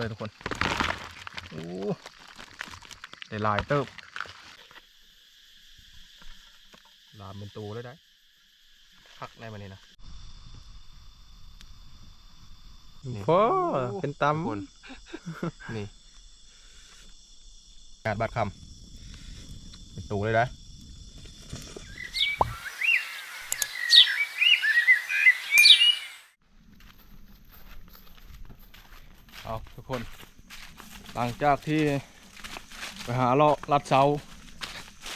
เลยทุกคนโอ้ได้หลายเติบลามเป็นตูเลยได้ พักได้มานี่นะนี่โอ้เป็นตทุกคนนี่กาดบาดคำเป็นตูเลยนะเอาทุกคน ห ลังจากที่ไปหาเลาะลัดเสา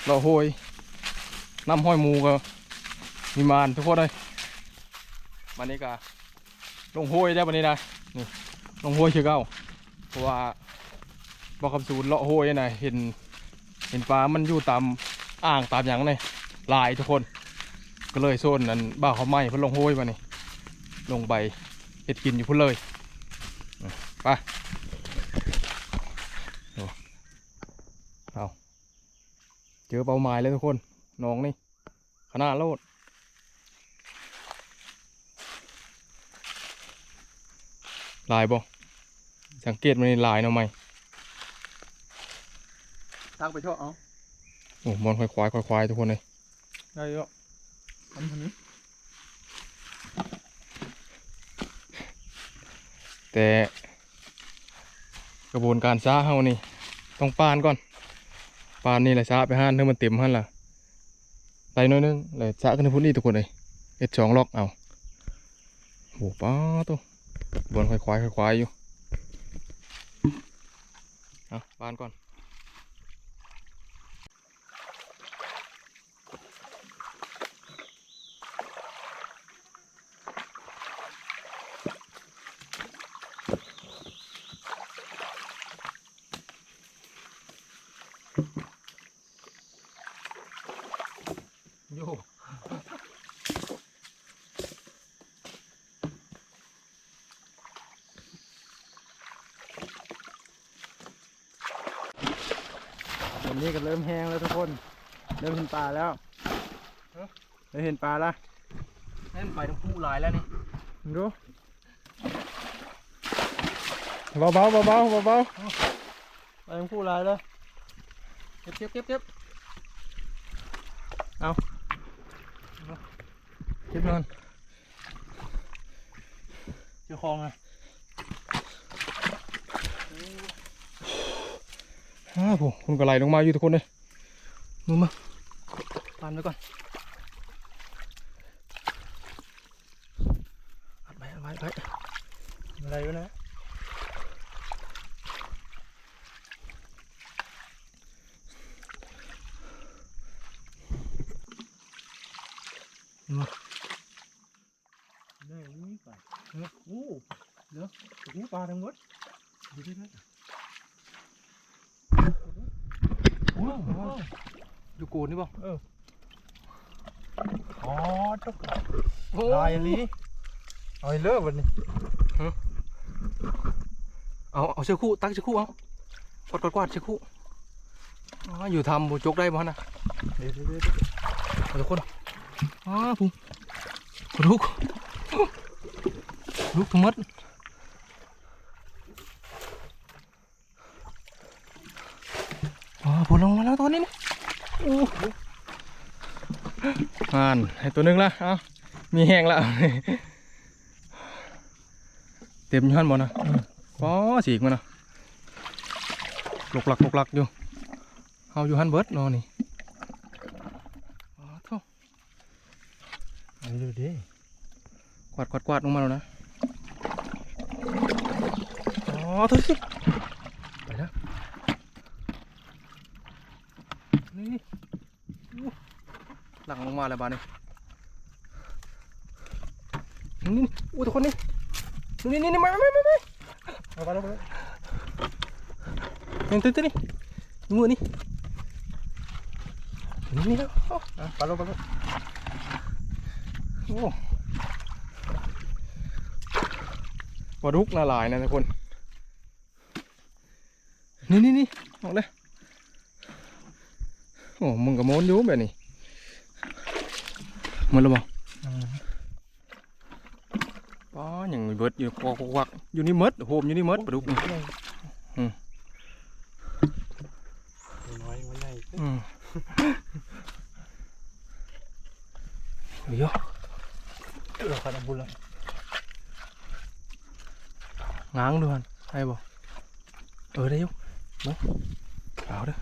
เลาะห้วยน้ำห้อยมูก็มีมานทุกคนเลยวันนี้ก็ลงห้วยได้วันนี้นะนี่ลงห้วยเชื่อเก้าเพราะว่าบอกคำสูนเลาะห้วยนะเห็นเห็นปลา มันอยู่ตามอ่างตามอย่างนี่ลายทุกคน ก็เลยโซนนั้นบ้าเขาไหมเพิ่นลงห้วยมานี่ลงไปเห็ดกินอยู่พุ่นเลยไป เอาเจอเป้าหมายเลยทุกคนน้องนี่ขนาดโลดลายบ่สังเกตมันนี่ลายเนาะไหมตักไปเถอะเอาโอ้มอนควายควายควายควายทุกคนเลยได้เยอะทำคนนี้แต่กระบวนการซ่าเฮานี่ต้องปานก่อน ปานนี่แหละซาไปห้านเท่ามันเต็มหันล่ะไตน้อยนึงเลยซ่ากันในพุ่นนี่ทุกคนเลยเอ็ดสองล็อกเอาโอ้ป้าตัวบนควายควายควายควายอยู่เอาปานก่อน นนี้ก็เริ่มแห้งแล้วทุกคน เริ่มเห็นปลาแล้วเริ่มเห็นปลาแล้วเล่นไปทั้งคู่ลายแล้วนี่ดูเบาเบาเบาเบาเบาเบาไปทั้งคู่ลายแล้วเก็บเก็บเก็บเก็บคลิปนอนเจอคลองอะ ฮ่าผมคุณก็ไหลลงมาอยู่ทุกคนเลยมึงมาปานไปก่อนอัดไปอัดไปอัดไว้อะไรวะนะ ได้อุ้ยปลาเออโอ้เดี๋ยวโอ้ปลาทั้งหมดดูดินะโอ้โห อยู่กูนี่บ่อ๋อทุกลายลีเอาไอ้เลิกวันนี้เอาเอาเชือกคู่ตั้งเชือกคู่เอากวาดกวาดกวาดเชือกคู่อ๋ออยู่ทำบูจกได้บ่ฮะนะเดี๋ยวเดี๋ยวเดี๋ยวเอาทุกคนอ๋อพุ่งลูกลูกทั้งหมดอ๋อพุ่งลงมาแล้วตัวนี้นี่โอ้ อ่านให้ตัวนึงละเอามีแห้งละเต็มอยันหมดนะป้อสีกมันนะลกหลักหลกหลักอยู่เอาอยู่หันเบิร์ดเนอนี่อ๋อโถ่เอาดูดิกวาดกวาดกวาดลงมาแล้วนะอ๋อทุกสิไปแล้วนี่อู้ หลังลงมาแล้วบ้านนี่นี่นี่อู้ทุกคนนี่นี่นี่นี่มามามามาเอาไปแล้วไปแล้วนี่ตื่นตื่นนี่มือนี่นี่นี่แล้วเอาอะไปแล้วไปแล้วโอ้ปลาดุกน่าหลายนะทุกคน นี่นี่นี่ออกเลยโอ้มึงกับโมนอยู่แบบนี้ หมันแล้วบ่อืมป้ออย่างเบิดอยู่ควักควักอยู่นี่หมดโฮมอยู่นี่หมดปลาดุกนี่อืมน้อยมันใหญ่อืมเดี๋ยวเออขนาดบุญละง้างดูฮันให้บ่เออได้อยุเนาะเอาเด้อ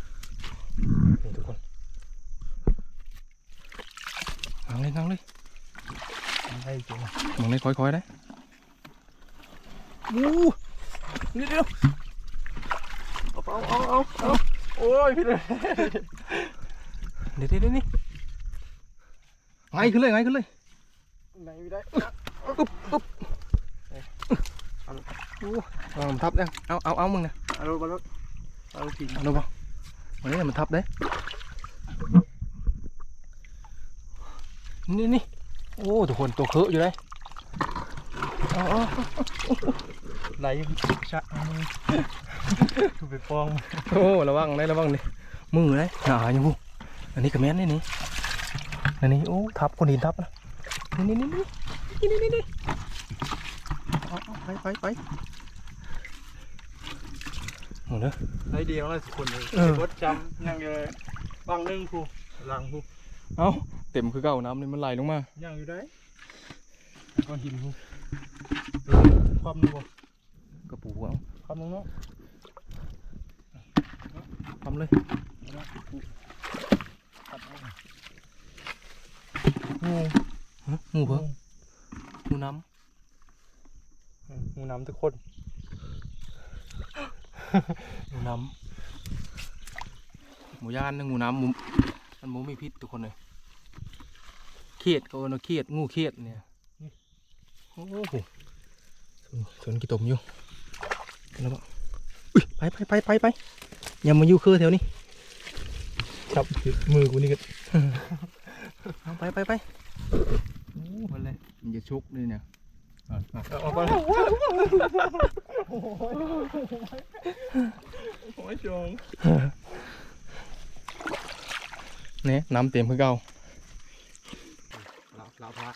นี่ทุกคนง้างเลยง้างเลยใหญ่จริงมองเลยค่อยๆได้อู้นี่เดียวเอาเอาเอาเอาเอาโอ้ยพี่เลยเดี๋ยวเดี๋ยวเดี๋ยวนี่ไงขึ้นเลยไงขึ้นเลยไหนไม่ได้อุ๊บอุ๊บโอ้เอามันทับยังเอาเอาเอามึงนะเอาลูกเอาลูกเอาลูกทิ้งเอาดูป่ะวันนี้มันทับเด้ นี่นี่โอ้ทุกคนตัวเคอะอยู่เลยเอาเอาไหลชะไปฟองโอ้ระวังได้ระวังนี่มือเลยหนาอยู่พูอันนี้กระแมนนี่นี่อันนี้โอ้ทับคนหินทับนะนี่นี่นี่นี่นี่นี่นี่เอาเอาไปไปไปหมดเลยไหลเดียวเลยสุคนเลยเออรถจำยังเลยฟังหนึ่งครูหลังครูเอา เต็มคือเก่าน้ำนี่มันไหลลงมายังอยู่ได้ก้อนหินครูความนึงบ่กระปูเอาความนึงเนาะทำเลยงูฮะงูเพิ่งงูน้งูน้ำทุกคนำงูน้ำหมูย่านนะงูน้ำหมูมันหมูมีพิษทุกคนเลย เขียดก็เอาเขียดงูเขียดเนี่ยโอ้โหชนกี่ตมอยู่แล้วก็อุ้ยไปไปไปไปไปอย่ามาอยู่คือแถวนี้จับมือกูนี่ก็เอาไปไปไปมันเลยมันจะชุกนี่เนี่ยเอาไปโอ้ยจงเนี่ยน้ำเต็มคือเก่าลาลา พระ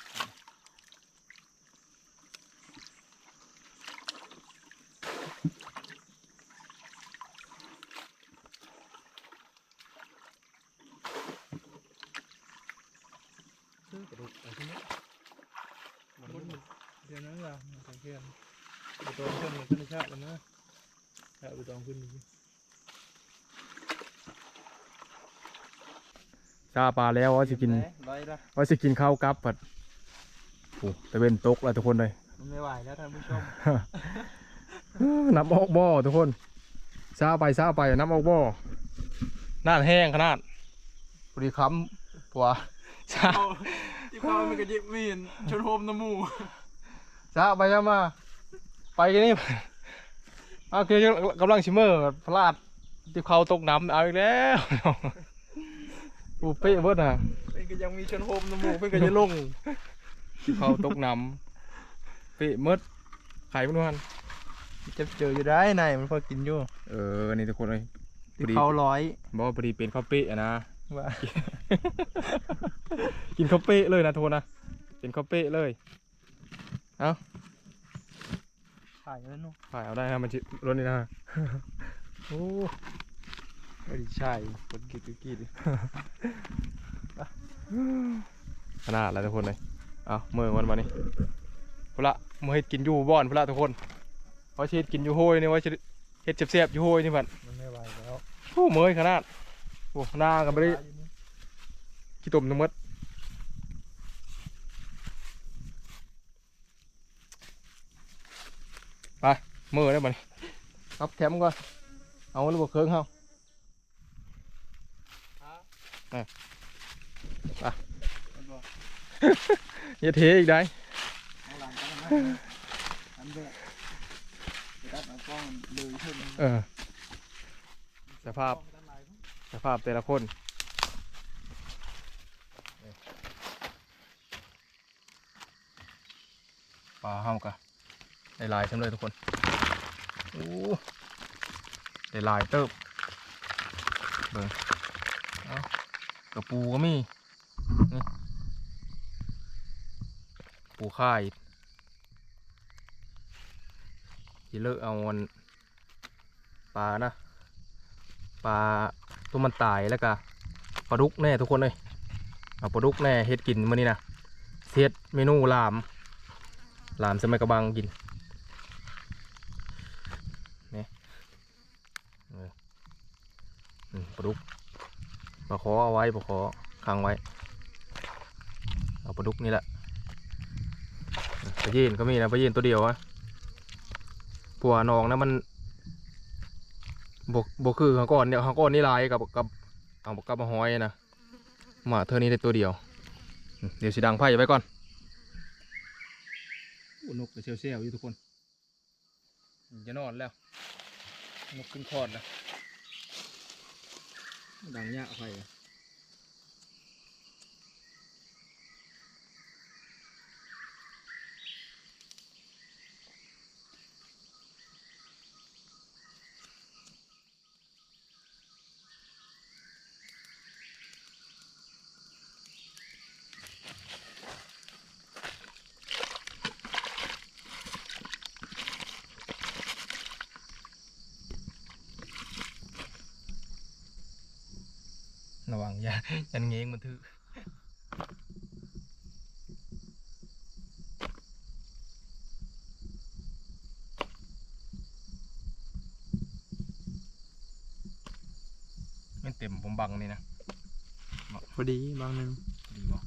กระดูกอะไรที่นี้มันเดี๋ยวนั้นล่ะมันสังเกตไปตองขึ้นมันขึ้นชาติแล้วนะไปตองขึ้นดี ซาปลาแล้วว่าสิกินไรละว่าสิกินข้าวกับผัดโอ้แต่เป็นตกแล้วทุกคนเลยมันไม่ไหวแล้วท่านผู้ชมน้ำออกบ่อทุกคนซาไปซาไปน้ำออกบ่อน้าแห้งขนาดพอดีค้ำปัวซาที่พ่อมันก็ยิบมีนชนโฮมน้ำมูซาไปซามา ไปกันนี่เอาคือกำลังชิมเมอร์พลาดที่เขาตกน้ำเอาอีกแล้ว ปูเป๊ะเบิดอะเป็นก็ยังมีชนโฮมน้ำมูเป็นก็จะลงที่เขาตกน้ำเป๊ะเมดไข่มันวันจะเจออยู่ได้ไหนมันพอกินอยู่เออนี่ทุกคนเลยพที่อดีเขาร้อยบอกว่าพอดีเป็นข้าวเป๊ะอะนะว่ากินข้าวเป๊ะเลยนะทุกคนนะเป็นข้าวเป๊ะเลยขายแล้วเนาะถ่ายเอาได้นะมันจิรถนี่นะโอ้ ไม่ได้ใช่คนกินกินกินขนาดอะไรทุกคนเลยเอาเมื่อวันมานี่พุละเมื่อเฮ็ดกินอยู่บ่อนพุละทุกคนว่าสิเฮ็ดกินอยู่โฮยนี่ว่าสิเฮ็ดเสียบๆอยู่โฮยนี่บัดมันไม่ไหวแล้วโอ้เมื่อยขนาดโอ้หน้ากันไปได้ขี้ตุ่มทั้งหมดไปเมื่อได้บัดนี้ครับแคมป์ก่อนเอาลูกเคิงเฮา มันบอกอย่าเทอีกได้เอาหลังกันนะอันเดียวจะตัดเอากล้องเลยขึ้นเออสภาพสภาพแต่ละคนปลาเฮากะได้หลายสำเลยทุกคนโอ้ได้หลายเติบเบิ่งเอา กระปูก็มีปูข่ายสิเลอะเอาอันปลานะปลาตัวมันตายแล้วก็ปลาดุกแน่ทุกคนเลยเอาปลาดุกแน่เฮ็ดกินมื้อนี้นะเฮ็ดเมนูลามลามสมัยกระบังกินนี่ปลาดุก ปลาขอเอาไว้ปลาขอค้างไว้ เอาปลาดุกนี่แหละปลายีนก็มีนะปลายีนตัวเดียวอะปัวน้องนะมันบกบกคือเขาก่อนเนี่ยเขาก่อนนี่ลายกับกับเอากับมาหอยนะมาเธอนี้ได้ตัวเดียว เดี๋ยวสีดังไพ่ไว้ก่อนนกเซลเซลอยู่ทุกคนจะนอนแล้วนกขึ้นคอดแล้ว ดังยากไฟ ระวังอย่ายันเงงมันถือไม่เต็มผมบังนี่นะ พอดีบางหนึ่ง ดีบ่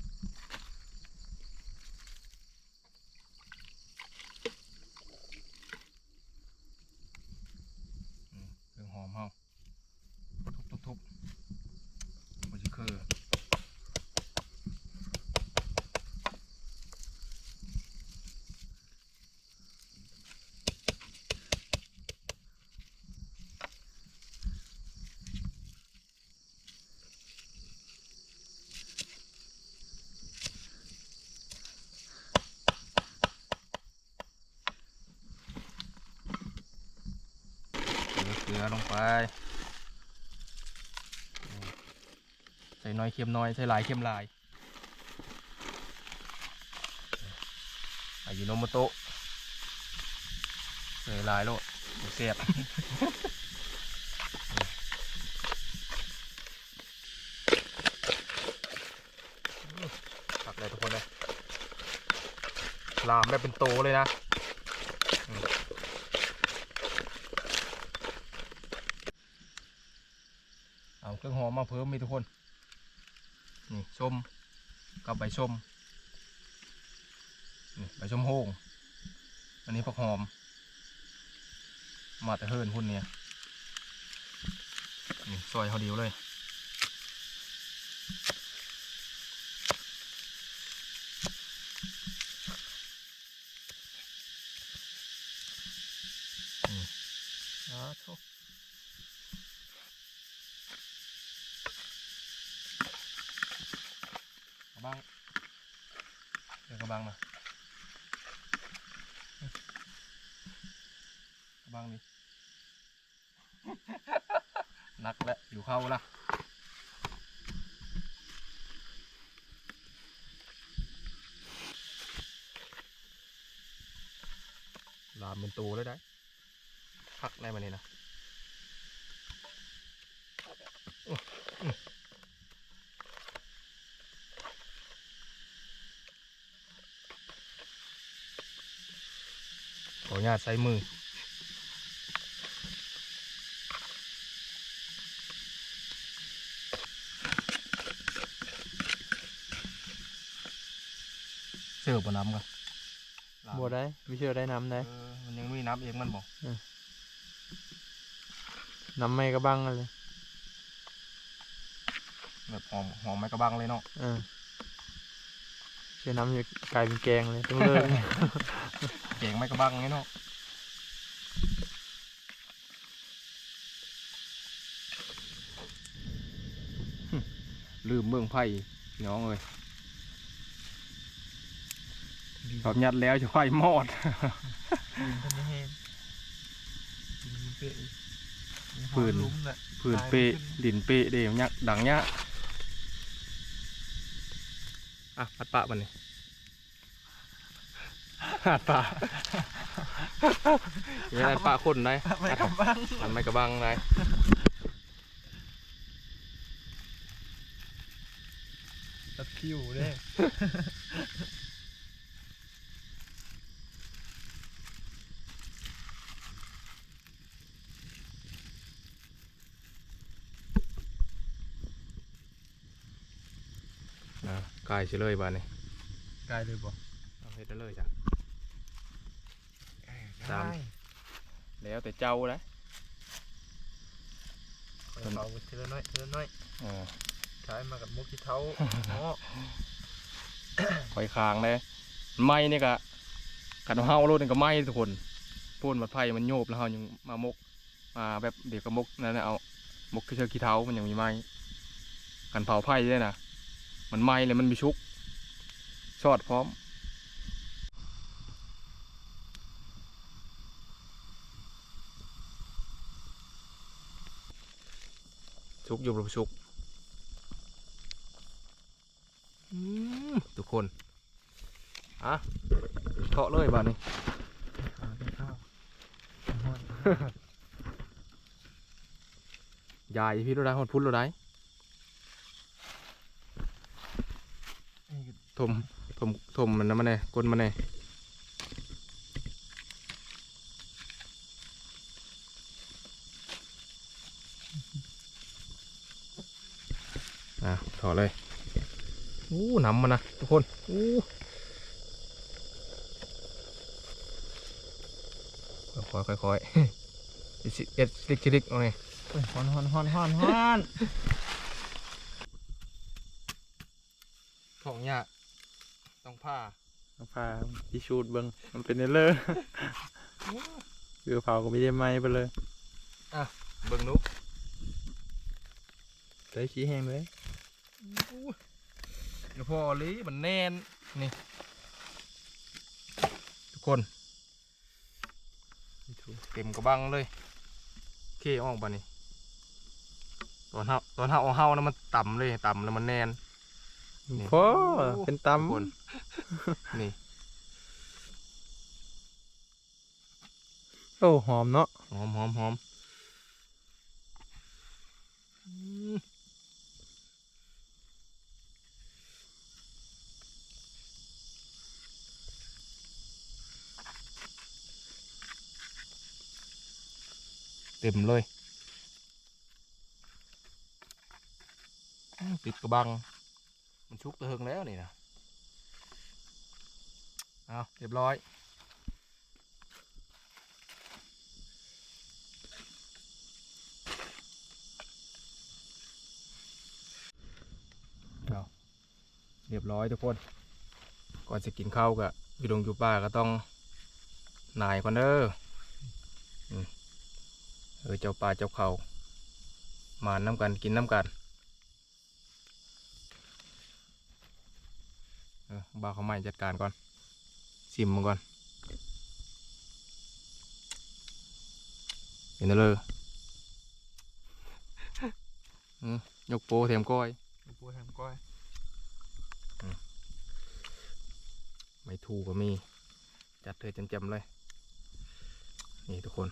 อืมเครื่องหอมเฮาทุบทุบทุบมันจะคือ เก ลือลงไป ใส่น้อยเค็มน้อย ใส่หลายเค็มหลายอายุโนมโตะใส่หลายโลดเดี๋ยวเสียบตักเลยทุกคนเลยลามแบบเป็นโตเลยนะ เอาเครื่องหอ มมาเพิ่มมีทุกคน นี่ชมกับใบชมนี่ใบชมโฮงอันนี้ผักหอม มาแต่เฮิร์นพุ่นเนี่ยนี่ซอยเขาเดียวเลย อืมอ่าโถ กระบังเดี๋ยวกระบังมากระบังนี่ นักแล้วอยู่เข้าละลาม เป็นตัวเลยได้ พักได้มาเลยนะขออนุญาตใช้มือเสิร์ฟบนน้ำกัน บัวได้ไม่เชื่อได้น้ำได้เออมันยังมีน้ำเองมันบอกน้ำไม่กระบังอะไรแบบหอมหอมไม้กระบังเลยเนาะเออเชื่อน้ำจะกลายเป็นแกงเลยต้องเลิกเก่งไม้กระบังไงเนาะหึลืมเมืองไผ่พี่น้องเลย ตอบยัดแล้วจะไฟมอดดินทำไม่แห้งดินมันเปะปืนลุ้มแหละพื้นเปะดินเปะเดี๋ยวยักดังเนี้ยอะปัดปะมันนี่หาดป่าอย่างนั้นป่าคนได้ไม่กำบังมันไม่กระบังได้ตัดคิวเด้ กายเฉลยบ้านนี่กายเลยบ่เอาเฮ็ดได้เลยจ้ะสามแล้วแต่เจ้านะเอาไปทีละน้อยทีละน้อยเออขายมากับมุกที่เท้าเนาะคอยคางเลยไม้นี่ก็กันเฮารถนี่ก็ไม้ทุกคนพูนมัดไผ่มันโยบแล้วเฮายังมามกมาแบบเดี๋ยวก็มกนั่นน่ะเอามกเชือกขี้เท้ามันยังมีไม้กันเผาไผ่ด้วยนะ มันไหม้เลยมันมีชุก ชอดพร้อม ชุกอยู่บนชุกทุกคนอะเทาะเลยบ้านนี้ข้าวข้าวยายพี่รถได้หดพุ่นรถได้ ถมถมถมมันนะมันเน่กลนมันเน่อะถอดเลยอู้น้ำมันนะทุกคนอู้ค่อยๆค่อยๆเอ็ดเอ็ดสิลิกชิลิกเอาไงเฮ้ยฮอนฮอนฮอนฮอนฮอน ของเนี่ยต้องผ้า พา พิชูดเบิ้งมันเป็นเนลเลอร์คือเผาก็ไม่ได้ไหมไปเลยเบิ่งนุใส่ขี้แห้งเลยเดี๋ยวพอลีมันแน่น นี่ ทุกคนเต็มกระบังเลยเคออกบานี่ตอนเฮาตอนเฮาเอาเฮานะมันต่ำเลยต่ำแล้วมันแน่นนี่พอเป็นตทุกคน นี่ำ โอ้หอมเนาะหอมหอมหอมอืมเต็มเลยอืมติดกระบัง มันชุกตะเฮงแล้วนี่นะเอาเรียบร้อย เรียบร้อยทุกคน ก่อนจะกินข้าวก็อยู่ดงอยู่ป่าก็ต้องนายก่อนเด้อเออเจ้าป่าเจ้าเขามาน้ำกันกินน้ำกันเออบ่าเขาใหม่จัดการก่อนซิมมันก่อนเห็นแล้วเลยอืมยกโปเทียมก้อยยกปูแฮมก้อย ไม่ถูกก็มี จัดเธอจำๆเลย นี่ทุกคน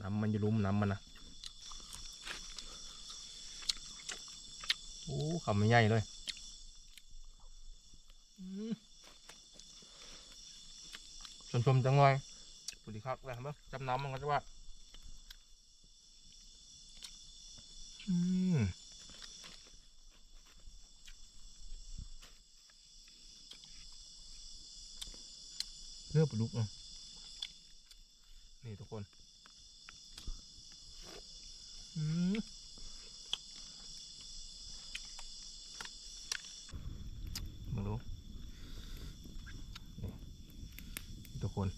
น้ำมันจะลุ้มน้ำมันนะโอ้คำไมันใหญ่เลยอืมชมจังเลยสวัสดีครับเลยครับจำน้ำมันก็จะว่า อืม เนื้อปลาดุกอะนี่ทุกคนอืมมึงดูนี่ทุกคน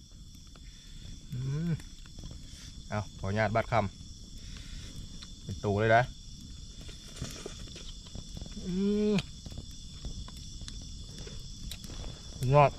อืมเอาขออนุญาตบัดคำเป็นตูเลยนะอืมยอด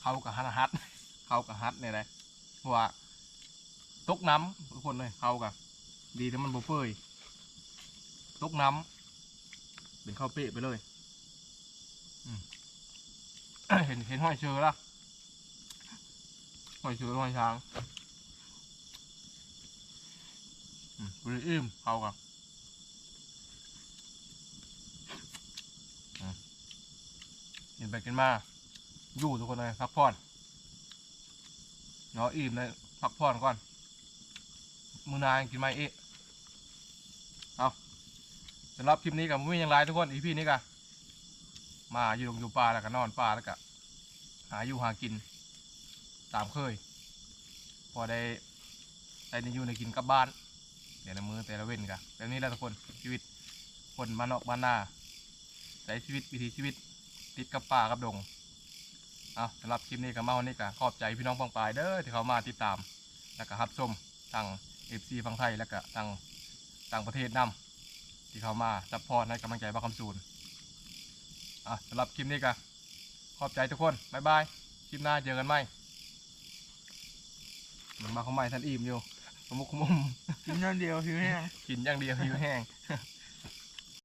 เขากับฮัดฮัดเขากับฮัดเนี่ยเลยเพราะว่าตกน้ำทุกคนเลยเขากับดีแต่มันบ่เปื่อยตกน้ำเป็นข้าวเป๊ะไปเลยเห็นเห็นห้อยเชือละห้อยเชือห้อยช้างบริอิ่มเขากับอืมกินไปกินมา อยู่ทุกคนเลยพักผ่อนเนาะอิ่มเลยพักผ่อนก่อน มือนายกินไม่เอ๊ะเอาสำหรับคลิปนี้กับไม่มีอย่างไรทุกคนอีพี่นี้กันมาอยู่ลงอยู่ป่าแล้วก็นอนป่าแล้วก็หาอยู่หากิน ตามเคย พอได้ได้ในอยู่ในกินกับบ้านแต่ละมือแต่ละเว้นกันแบบนี้แหละทุกคนชีวิตคนบ้านนอกบ้านนาใช้ชีวิตวิถีชีวิต ติดกับป่ากับดง เอาสำหรับคลิปนี้กับมาวันนี้ก็ขอบใจพี่น้องฟังปลายเด้อที่เขามาติดตาม แล้วก็รับชมทางเอฟซีฟังไทยแล้วก็ทางต่างประเทศนํที่เขามาซัพพอร์ตให้กำลังใจบ้าคำสูนอะสำหรับคลิปนี้ก็ขอบใจทุกคนบ๊ายบายคลิปหน้าเจอกันไหมมันมาเขาใหม่ท่านอิ่มอยู่ขมุกขมุมกินอย่างเดียวหิวแห้งกินอย่างเดียวหิวแห้ง